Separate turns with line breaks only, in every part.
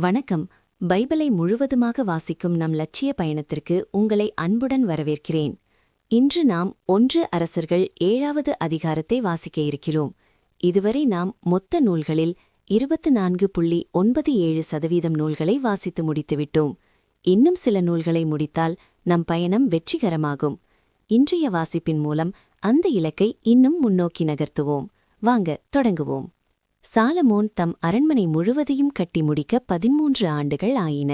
வணக்கம். பைபிளை முழுவதுமாக வாசிக்கும் நம் லட்சிய பயணத்திற்கு உங்களை அன்புடன் வரவேற்கிறேன். இன்று நாம் ஒன்று அரசர்கள் ஏழாவது அதிகாரத்தை வாசிக்க இருக்கிறோம். இதுவரை நாம் மொத்த நூல்களில் இருபத்து நான்கு புள்ளி ஒன்பது ஏழு சதவீதம் நூல்களை வாசித்து முடித்துவிட்டோம். இன்னும் சில நூல்களை முடித்தால் நம் பயணம் வெற்றிகரமாகும். இன்றைய வாசிப்பின் மூலம் அந்த இலக்கை இன்னும் முன்னோக்கி நகர்த்துவோம். வாங்க தொடங்குவோம். சாலமோன் தம் அரண்மனை முழுவதையும் கட்டி முடிக்க பதிமூன்று ஆண்டுகள் ஆயின.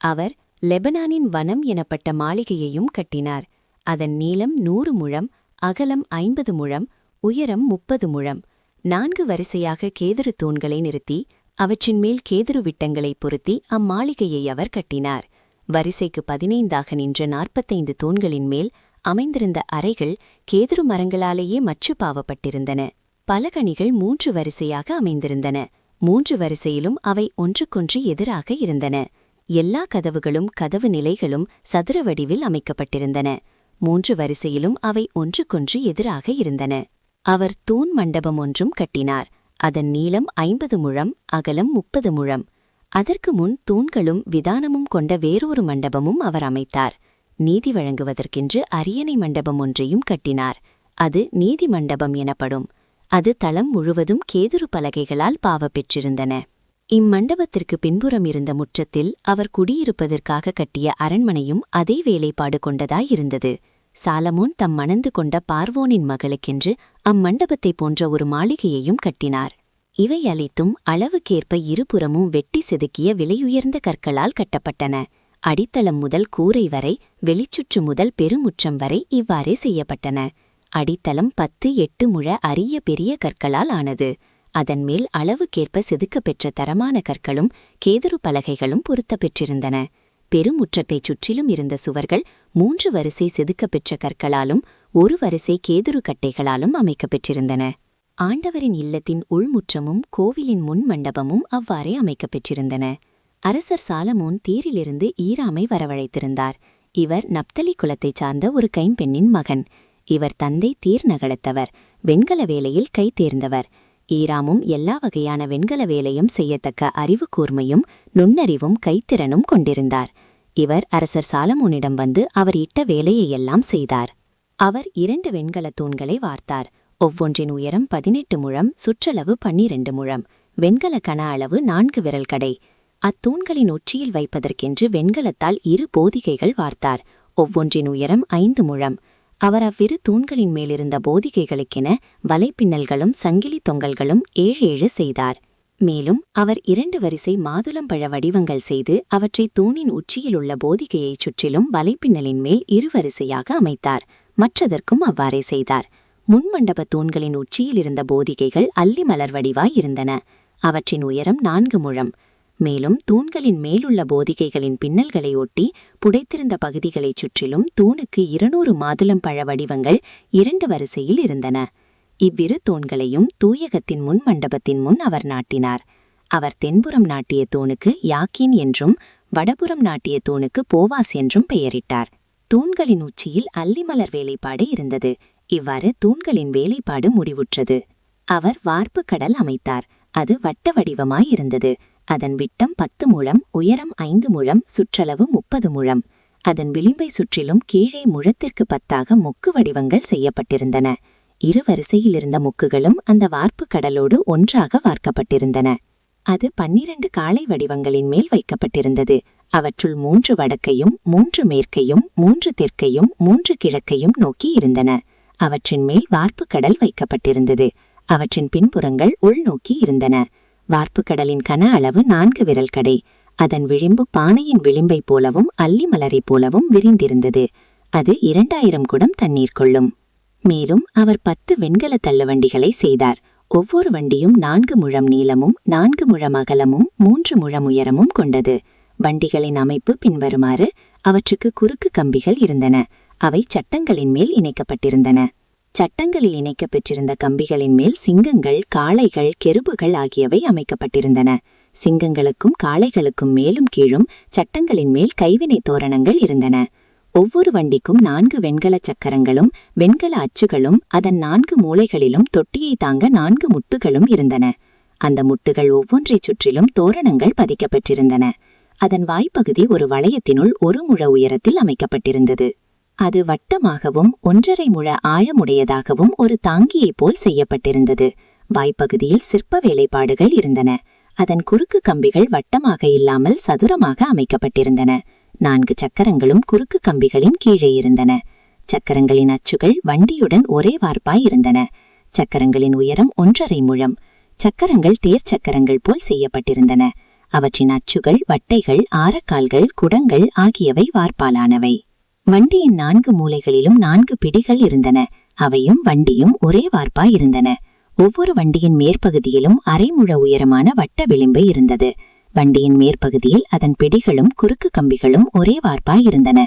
அவர் லெபனானின் வனம் எனப்பட்ட மாளிகையையும் கட்டினார். அதன் நீளம் நூறு முழம் அகலம் ஐம்பது முழம் உயரம் முப்பது முழம். நான்கு வரிசையாக கேதுரு தூண்களை நிறுத்தி அவற்றின் மேல் கேதுரு விட்டங்களை பொருத்தி அம்மாளிகையை அவர் கட்டினார். வரிசைக்கு பதினைந்தாக நின்ற நாற்பத்தைந்து தூண்களின் மேல் அமைந்திருந்த அறைகள் கேதுரு மரங்களாலேயே மச்சு பாவப்பட்டிருந்தன. பலகணிகள் மூன்று வரிசையாக அமைந்திருந்தன. மூன்று வரிசையிலும் அவை ஒன்றுக்கொன்று எதிராக இருந்தன. எல்லா கதவுகளும் கதவு நிலைகளும் சதுர வடிவில் அமைக்கப்பட்டிருந்தன. மூன்று வரிசையிலும் அவை ஒன்றுக்கொன்று எதிராக இருந்தன. அவர் தூண் மண்டபம் ஒன்றும் கட்டினார். அதன் நீளம் ஐம்பது முழம் அகலம் முப்பது முழம். அதற்கு முன் தூண்களும் விதானமும் கொண்ட வேறொரு மண்டபமும் அவர் அமைத்தார். நீதி வழங்குவதற்கென்று அரியணை மண்டபம் ஒன்றையும் கட்டினார். அது நீதி மண்டபம் எனப்படும். அது தளம் முழுவதும் கேதுரு பலகைகளால் பாவப்பெற்றிருந்தன. இம்மண்டபத்திற்கு பின்புறம் இருந்த முற்றத்தில் அவர் குடியிருப்பதற்காக கட்டிய அரண்மனையும் அதே வேலைப்பாடு கொண்டதாயிருந்தது. சாலமோன் தம் மணந்து கொண்ட பார்வோனின் மகளுக்கென்று அம்மண்டபத்தை போன்ற ஒரு மாளிகையையும் கட்டினார். இவை அளித்தும் அளவுக்கேற்ப இருபுறமும் வெட்டி செதுக்கிய விலையுயர்ந்த கற்களால் கட்டப்பட்டன. அடித்தளம் முதல் கூரை வரை வெளிச்சுற்று முதல் பெருமுற்றம் வரை இவ்வாறே செய்யப்பட்டன. அடித்தளம் பத்து எட்டு முழ அரிய பெரிய கற்களால் ஆனது. அதன் மேல் அளவுக்கேற்ப செதுக்கப்பெற்ற தரமான கற்களும் கேதுரு பலகைகளும் பொருத்தப் பெற்றிருந்தன. பெருமுற்றத்தைச் சுற்றிலும் இருந்த சுவர்கள் மூன்று வரிசை செதுக்கப் பெற்ற கற்களாலும் ஒரு வரிசை கேதுரு கட்டைகளாலும் அமைக்கப்பெற்றிருந்தன ஆண்டவரின் இல்லத்தின் உள்முற்றமும் கோவிலின் முன் மண்டபமும் அவ்வாறே அமைக்கப் பெற்றிருந்தன. அரசர் சாலமோன் தீரிலிருந்து ஈராமை வரவழைத்திருந்தார். இவர் நப்தலி குலத்தைச் சார்ந்த ஒரு கைம்பெண்ணின் மகன். இவர் தந்தை தீர் நகலத்தவர் வெண்கல வேலையில் கை தேர்ந்தவர். ஈராமும் எல்லா வகையான வெண்கல வேலையும் செய்யத்தக்க அறிவு கூர்மையும் நுண்ணறிவும் கைத்திறனும் கொண்டிருந்தார். இவர் அரசர் சாலமோனிடம் வந்து அவர் இட்ட வேலையையெல்லாம் செய்தார். அவர் இரண்டு வெண்கல தூண்களை வார்த்தார். ஒவ்வொன்றின் உயரம் பதினெட்டு முழம் சுற்றளவு பன்னிரண்டு முழம் வெண்கல கன அளவு நான்கு விரல் கடை. அத்தூண்களின் உச்சியில் வைப்பதற்கென்று வெண்கலத்தால் இரு போதிகைகள் வார்த்தார். ஒவ்வொன்றின் உயரம் ஐந்து முழம் அவர் அவ்விரு தூண்களின் மேலிருந்த போதிகைகளுக்கென வலைப்பின்னல்களும் சங்கிலி தொங்கல்களும் ஏழு ஏழு செய்தார். மேலும் அவர் இரண்டு வரிசை மாதுளம்பழ வடிவங்கள் செய்து அவற்றை தூணின் உச்சியில் உள்ள போதிகையைச் சுற்றிலும் வலைப்பின்னலின் மேல் இரு வரிசையாக அமைத்தார். மற்றதற்கும் அவ்வாறே செய்தார். முன்மண்டப தூண்களின் உச்சியில் இருந்த போதிகைகள் அல்லி மலர் வடிவாய் இருந்தன. அவற்றின் உயரம் நான்கு முழம். மேலும் தூண்களின் மேலுள்ள போதிகைகளின் பின்னல்களை ஒட்டி புடைத்திருந்த பகுதிகளைச் சுற்றிலும் தூணுக்கு இருநூறு மாதுளம் பழ வடிவங்கள் இரண்டு வரிசையில் இருந்தன. இவ்விரு தூண்களையும் தூயகத்தின் முன் மண்டபத்தின் முன் அவர் நாட்டினார். அவர் தென்புறம் நாட்டிய தூணுக்கு யாக்கின் என்றும் வடபுறம் நாட்டிய தூணுக்கு போவாஸ் என்றும் பெயரிட்டார். தூண்களின் உச்சியில் அல்லிமலர் வேலைப்பாடு இருந்தது. இவ்வாறு தூண்களின் வேலைப்பாடு முடிவுற்றது. அவர் வார்ப்பு கடல் அமைத்தார். அது வட்ட வடிவமாயிருந்தது அதன் விட்டம் பத்து முழம் உயரம் ஐந்து முழம் சுற்றளவு முப்பது முழம். அதன் விளிம்பை சுற்றிலும் கீழே முழத்திற்கு பத்தாக முக்கு வடிவங்கள் செய்யப்பட்டிருந்தன. இரு வரிசையில் இருந்த முக்குகளும் அந்த வார்ப்பு கடலோடு ஒன்றாக வார்க்கப்பட்டிருந்தன. அது பன்னிரண்டு காளை வடிவங்களின் மேல் வைக்கப்பட்டிருந்தது. அவற்றுள் மூன்று வடக்கையும் மூன்று மேற்கையும் மூன்று தெற்கையும் மூன்று கிழக்கையும் நோக்கி இருந்தன. அவற்றின் மேல் வார்ப்பு கடல் வைக்கப்பட்டிருந்தது. அவற்றின் பின்புறங்கள் உள்நோக்கி இருந்தன. வார்ப்புக்கடலின் கன அளவு நான்கு விரல் கடை. அதன் விளிம்பு பானையின் விளிம்பைப் போலவும் அல்லி மலரைப் போலவும் விரிந்திருந்தது. அது இரண்டாயிரம் குடம் தண்ணீர் கொள்ளும். மேலும் அவர் பத்து வெண்கல தள்ளுவண்டிகளை செய்தார். ஒவ்வொரு வண்டியும் நான்கு முழம் நீளமும் நான்கு முழம் அகலமும் மூன்று முழம் உயரமும் கொண்டது. வண்டிகளின் அமைப்பு பின்வருமாறு அவற்றுக்கு குறுக்கு கம்பிகள் இருந்தன. அவை சட்டங்களின் மேல் இணைக்கப்பட்டிருந்தன. சட்டங்களில் இணைக்கப் பெற்றிருந்த கம்பிகளின் மேல் சிங்கங்கள் காளைகள் கெருபுகள் ஆகியவை அமைக்கப்பட்டிருந்தன. சிங்கங்களுக்கும் காளைகளுக்கும் மேலும் கீழும் சட்டங்களின் மேல் கைவினை தோரணங்கள் இருந்தன. ஒவ்வொரு வண்டிக்கும் நான்கு வெண்கல சக்கரங்களும் வெண்கல அச்சுகளும் அதன் நான்கு மூலைகளிலும் தொட்டியை தாங்க நான்கு முட்டுகளும் இருந்தன. அந்த முட்டுகள் ஒவ்வொன்றைச் சுற்றிலும் தோரணங்கள் பதிக்கப்பட்டிருந்தன. அதன் வாய்ப்பகுதி ஒரு வளையத்தினுள் ஒரு முழ உயரத்தில் அமைக்கப்பட்டிருந்தது. அது வட்டமாகவும் ஒன்றரை முழ ஆழமுடையதாகவும் ஒரு தாங்கியைப் போல் செய்யப்பட்டிருந்தது. வாய்ப்பகுதியில் சிற்ப வேலைப்பாடுகள் இருந்தன. அதன் குறுக்கு கம்பிகள் வட்டமாக இல்லாமல் சதுரமாக அமைக்கப்பட்டிருந்தன. நான்கு சக்கரங்களும் குறுக்கு கம்பிகளின் கீழே இருந்தன. சக்கரங்களின் அச்சுகள் வண்டியுடன் ஒரே வார்ப்பாய் இருந்தன. சக்கரங்களின் உயரம் ஒன்றரை முழம். சக்கரங்கள் தேர் சக்கரங்கள் போல் செய்யப்பட்டிருந்தன. அவற்றின் அச்சுகள் வட்டைகள் ஆரக்கால்கள் குடங்கள் ஆகியவை வார்ப்பாலானவை. வண்டியின் நான்கு மூலைகளிலும் நான்கு பிடிகள் இருந்தன. அவையும் வண்டியும் ஒரே வார்ப்பாய் இருந்தன. ஒவ்வொரு வண்டியின் மேற்பகுதியிலும் அரைமுழ உயரமான வட்ட விளிம்பு இருந்தது. வண்டியின் மேற்பகுதியில் அதன் பிடிகளும் குறுக்கு கம்பிகளும் ஒரே வார்ப்பாய் இருந்தன.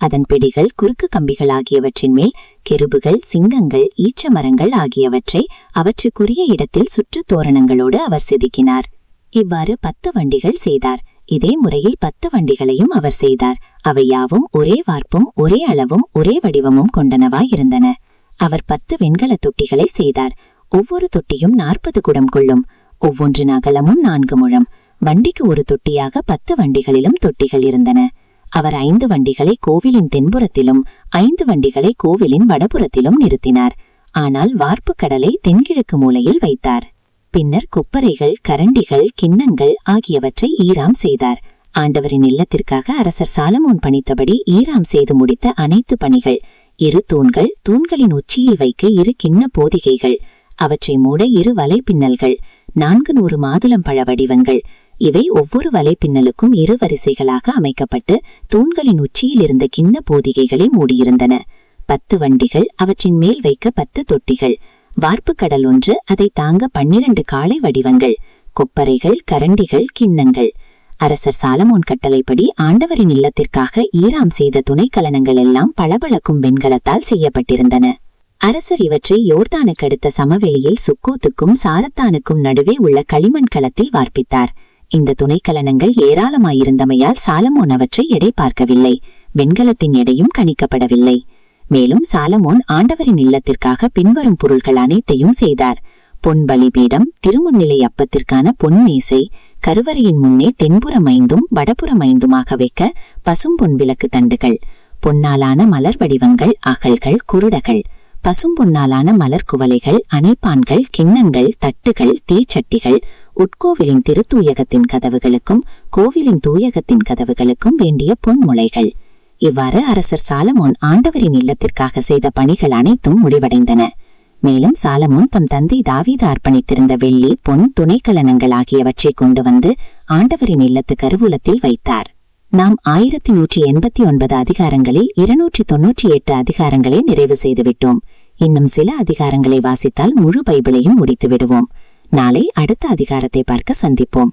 அதன் பிடிகள் குறுக்கு கம்பிகள் ஆகியவற்றின் மேல் கெருபுகள் சிங்கங்கள் ஈச்ச மரங்கள் ஆகியவற்றை அவற்றுக்குரிய இடத்தில் சுற்று தோரணங்களோடு அவர் செதுக்கினார். இவ்வாறு பத்து வண்டிகள் செய்தார். இதே முறையில் பத்து வண்டிகளையும் அவர் செய்தார். அவை யாவும் ஒரே வார்ப்பும் ஒரே அளவும் ஒரே வடிவமும் கொண்டனவாய் இருந்தன அவர் பத்து வெண்கல தொட்டிகளை செய்தார். ஒவ்வொரு தொட்டியும் நாற்பது குடம் கொள்ளும். ஒவ்வொன்றின் அகலமும் நான்கு முழம். வண்டிக்கு ஒரு தொட்டியாக பத்து வண்டிகளிலும் தொட்டிகள் இருந்தன. அவர் ஐந்து வண்டிகளை கோவிலின் தென்புறத்திலும் ஐந்து வண்டிகளை கோவிலின் வடபுறத்திலும் நிறுத்தினார். ஆனால் வார்ப்பு கடலை தென்கிழக்கு மூலையில் வைத்தார். பின்னர் கொப்பரைகள் கரண்டிகள் கிண்ணங்கள் ஆகியவற்றை ஈராம் செய்தார். ஆண்டவரின் இல்லத்திற்காக அரசர் சாலமோன் பணித்தபடி ஈராம் செய்து முடித்த அனைத்து பணிகள் இரு தூண்கள் தூண்களின் உச்சியில் வைக்க இரு கிண்ண போதிகைகள் அவற்றை மூட இரு வலைப்பின்னல்கள் நான்கு நூறு மாதுளம் பழ வடிவங்கள் இவை ஒவ்வொரு வலைப்பின்னலுக்கும் இரு வரிசைகளாக அமைக்கப்பட்டு தூண்களின் உச்சியில் இருந்த கிண்ண போதிகைகளை மூடியிருந்தன. பத்து வண்டிகள் அவற்றின் மேல் வைக்க பத்து தொட்டிகள் வார்ப்பு கடல் ஒன்று அதை தாங்க பன்னிரண்டு காளை வடிவங்கள் கொப்பரைகள் கரண்டிகள் கிண்ணங்கள். அரசர் சாலமோன் கட்டளைப்படி ஆண்டவரின் இல்லத்திற்காக ஈராம் செய்த துணைக்கலனங்கள் எல்லாம் பளபளக்கும் வெண்கலத்தால் செய்யப்பட்டிருந்தன. அரசர் இவற்றை யோர்தானுக்கு அடுத்த சமவெளியில் சுக்கோத்துக்கும் சாரத்தானுக்கும் நடுவே உள்ள களிமண் களத்தில் வார்ப்பித்தார். இந்த துணைக்கலனங்கள் ஏராளமாயிருந்தமையால் சாலமோன் அவற்றை எடை பார்க்கவில்லை வெண்கலத்தின் எடையும் கணிக்கப்படவில்லை. மேலும் சாலமோன் ஆண்டவரின் இல்லத்திற்காக பின்வரும் பொருள்கள் அனைத்தையும் செய்தார். பொன் பலிபீடம் திருமுன்னிலை அப்பத்திற்கான பொன் மேசை கருவறையின் முன்னே தென்புறம் ஐந்தும் வடபுறம் ஐந்துமாக வைக்க பசும்பொன் விளக்கு தண்டுகள் பொன்னாலான மலர் வடிவங்கள் அகல்கள் குருடகள் பசும்பொன்னாலான மலர் குவலைகள் அணைப்பான்கள் கிண்ணங்கள் தட்டுகள் தீச்சட்டிகள் உட்கோவிலின் திருத்தூயகத்தின் கதவுகளுக்கும் கோவிலின் தூயகத்தின் கதவுகளுக்கும் வேண்டிய பொன்முளைகள் இவ்வாறு அரசர் சாலமோன் ஆண்டவரின் இல்லத்திற்காக செய்த பணிகள் அனைத்தும் முடிவடைந்தன. மேலும் சாலமோன் தம் தந்தை தாவீது அர்ப்பணித்திருந்த வெள்ளி பொன் துணைக்கலனங்கள் ஆகியவற்றை கொண்டு வந்து ஆண்டவரின் இல்லத்து கருவூலத்தில் வைத்தார். நாம் ஆயிரத்தி நூற்றி எண்பத்தி ஒன்பது அதிகாரங்களில் இருநூற்றி தொன்னூற்றி எட்டு அதிகாரங்களை நிறைவு செய்துவிட்டோம். இன்னும் சில அதிகாரங்களை வாசித்தால் முழு பைபிளையும் முடித்து விடுவோம் நாளை அடுத்த அதிகாரத்தை பார்க்க சந்திப்போம்.